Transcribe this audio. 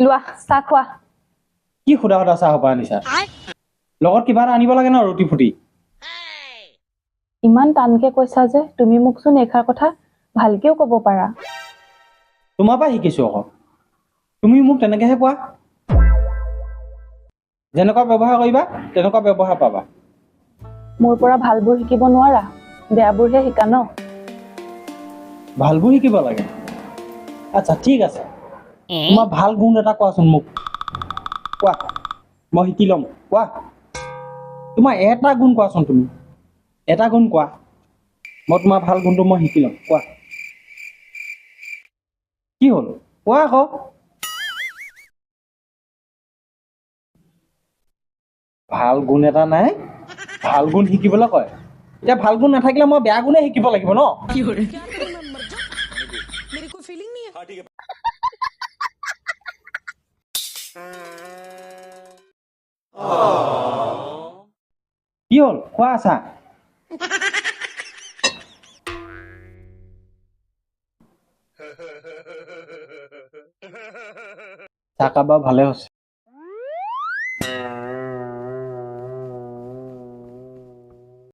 লোৱা চাহ খোৱা। কি সুধা সুধা চাহ পৰা আনিছা? লগত কিবা এটা আনিব লাগে ন ৰুটি ফুটি? ইমান টানকে কৈছা যে তুমি মোকচোন এষাৰ কথা ভালকেও ক'ব পাৰা। তোমাৰ পৰা শিকিছো আকৌ। তুমি মোক তেনেকেহে কোৱা। যেনেকুৱা ব্যৱহাৰ কৰিবা তেনেকুৱা ব্যৱহাৰ পাবা। মোৰ পৰা ভালবোৰ শিকিব নোৱাৰা বেয়াবোৰহে শিকা ন? ভালবোৰ শিকিব লাগে। আচ্ছা ঠিক আছে। তোমাৰ ভাল গুণ এটা কোৱাচোন মোক কোৱা মই শিকি ল'ম কোৱা তোমাৰ এটা গুণ কোৱাচোন তুমি এটা গুণ কোৱা মই তোমাৰ ভাল গুণটো মই শিকি ল'ম কোৱা কি হ'ল কোৱা আকৌ ভাল গুণ এটা নাই ভাল গুণ শিকিবলৈ কয় এতিয়া ভাল গুণ নাথাকিলে মই বেয়া গুণে শিকিব লাগিব ন কি হ'ল? খোৱা আছা বাৰু ভালে হৈছে।